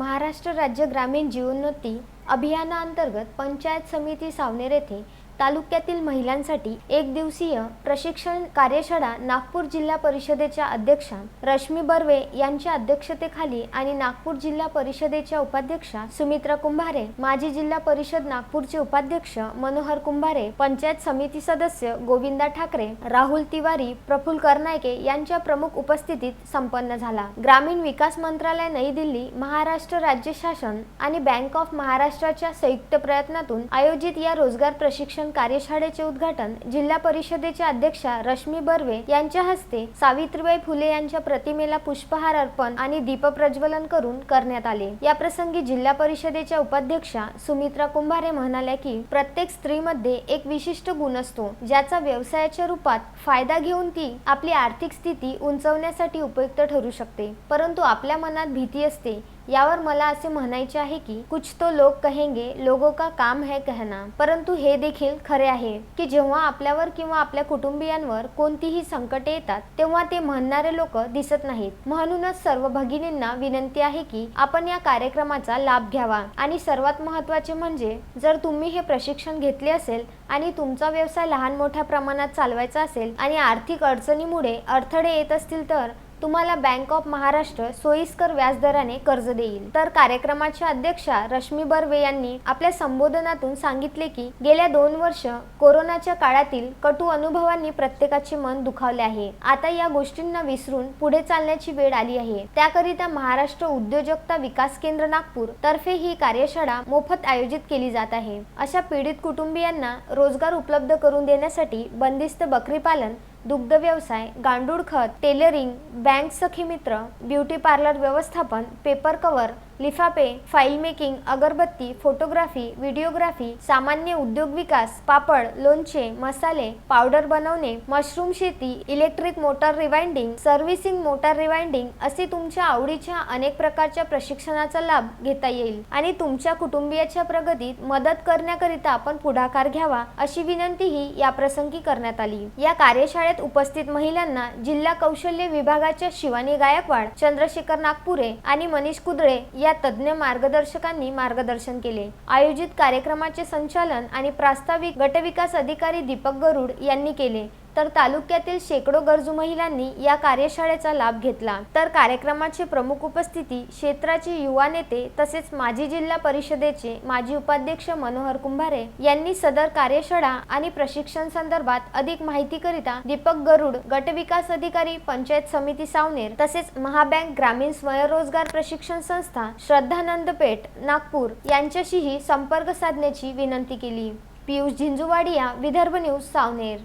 महाराष्ट्र राज्य ग्रामीण जीवनोन्नती अभियानाअंतर्गत पंचायत समिती सावनेर येथे तालुक्यातील महिलांसाठी एक दिवसीय प्रशिक्षण कार्यशाळा नागपूर जिल्हा परिषदेच्या अध्यक्षा रश्मी बर्वे यांच्या अध्यक्षतेखाली आणि नागपूर जिल्हा परिषदेच्या उपाध्यक्षा सुमित्रा कुंभारे माजी जिल्हा परिषद नागपूरचे उपाध्यक्ष मनोहर कुंभारे पंचायत समिती सदस्य गोविंदा ठाकरे राहुल तिवारी प्रफुल करनायके यांच्या प्रमुख उपस्थितीत संपन्न झाला. ग्रामीण विकास मंत्रालय नई दिल्ली महाराष्ट्र राज्य शासन आणि बँक ऑफ महाराष्ट्राच्या संयुक्त प्रयत्नातून आयोजित या रोजगार प्रशिक्षण कार्यशाळेचे उद्घाटन जिल्हा परिषदेच्या अध्यक्षा रश्मी बर्वे यांच्या हस्ते सावित्रीबाई फुले यांच्या प्रतिमेला पुष्पहार अर्पण आणि दीपप्रज्वलन करून करण्यात आले. या प्रसंगी जिल्हा परिषदेच्या उपाध्यक्षा सुमित्रा कुंभारे म्हणाल्या की प्रत्येक स्त्रीमध्ये एक विशिष्ट गुण असतो ज्याचा व्यवसायाच्या रूपात फायदा घेऊन ती आपली आर्थिक स्थिती उंचवण्यासाठी उपयुक्त ठरू शकते. परंतु आपल्या मनात भीती असते यावर मला असे म्हणायचे आहे की कुछ तो लोग कहेंगे लोगों का काम है कहना. परंतु हे देखील खरे आहे की जेव्हा आपल्यावर किंवा आपल्या कुटुंबियांवर कोणतीही संकटे येतात तेव्हा ते म्हणणारे लोक दिसत नाहीत. म्हणूनच सर्व भगिनींना विनंती आहे की आपण या कार्यक्रमाचा लाभ घ्यावा. आणि सर्वात महत्त्वाचे म्हणजे जर तुम्ही हे प्रशिक्षण घेतले असेल आणि तुमचा व्यवसाय लहान मोठ्या प्रमाणात चालवायचा असेल आणि आर्थिक अडचणीमुळे अडथळे येत असतील तर तुम्हाला बँक ऑफ महाराष्ट्र सोयीस्कर व्याजदराने कर्ज देईल. तर कार्यक्रमाच्या अध्यक्षा रश्मी बर्वे यांनी आपल्या संबोधनातून सांगितले की गेल्या दोन वर्ष कोरोनाच्या काळातील कटू अनुभवांनी प्रत्येकाचे मन दुखावले आहे. आता या गोष्टींना विसरून पुढे चालण्याची वेळ आली आहे. त्याकरिता महाराष्ट्र उद्योजकता विकास केंद्र नागपूर तर्फे ही कार्यशाळा मोफत आयोजित केली जात आहे. अशा पीडित कुटुंबियांना रोजगार उपलब्ध करून देण्यासाठी बंदिस्त बकरी पालन दुग्ध व्यवसाय गांडूळ खत टेलरिंग बँक सखी मित्र ब्युटी पार्लर व्यवस्थापन पेपर कवर लिफाफे फाईल मेकिंग अगरबत्ती फोटोग्राफी व्हिडिओग्राफी सामान्य उद्योग विकास पापड लोणचे मसाले पावडर बनवणे मशरूम शेती electric motor rewinding servicing motor rewinding असे तुमच्या आवडीच्या अनेक प्रकारच्या प्रशिक्षणाचा लाभ घेता येईल. आणि तुमच्या कुटुंबियाच्या प्रगतीत मदत करण्याकरिता आपण पुढाकार घ्यावा अशी विनंतीही या प्रसंगी करण्यात आली. या कार्यशाळेत उपस्थित महिलांना जिल्हा कौशल्य विभागाच्या शिवानी गायकवाड चंद्रशेखर नागपुरे आणि मनीष कुदळे या तज्ज्ञ मार्गदर्शकांनी मार्गदर्शन केले. आयोजित कार्यक्रमाचे संचालन आणि प्रास्ताविक गटविकास अधिकारी दीपक गरुड यांनी केले. तर तालुक्यातील शेकडो गरजू महिलांनी या कार्यशाळेचा लाभ घेतला. तर कार्यक्रमाचे प्रमुख उपस्थिती क्षेत्राचे युवा नेते तसेच माजी जिल्हा परिषदेचे माजी उपाध्यक्ष मनोहर कुंभारे यांनी सदर कार्यशाळा आणि प्रशिक्षण संदर्भात अधिक माहितीकरिता दीपक गरुड गटविकास अधिकारी पंचायत समिती सावनेर तसेच महाबँक ग्रामीण स्वयंरोजगार प्रशिक्षण संस्था श्रद्धानंद पेठ नागपूर यांच्याशीही संपर्क साधण्याची विनंती केली. पियुष झिंजुवाडिया विदर्भ न्यूज सावनेर.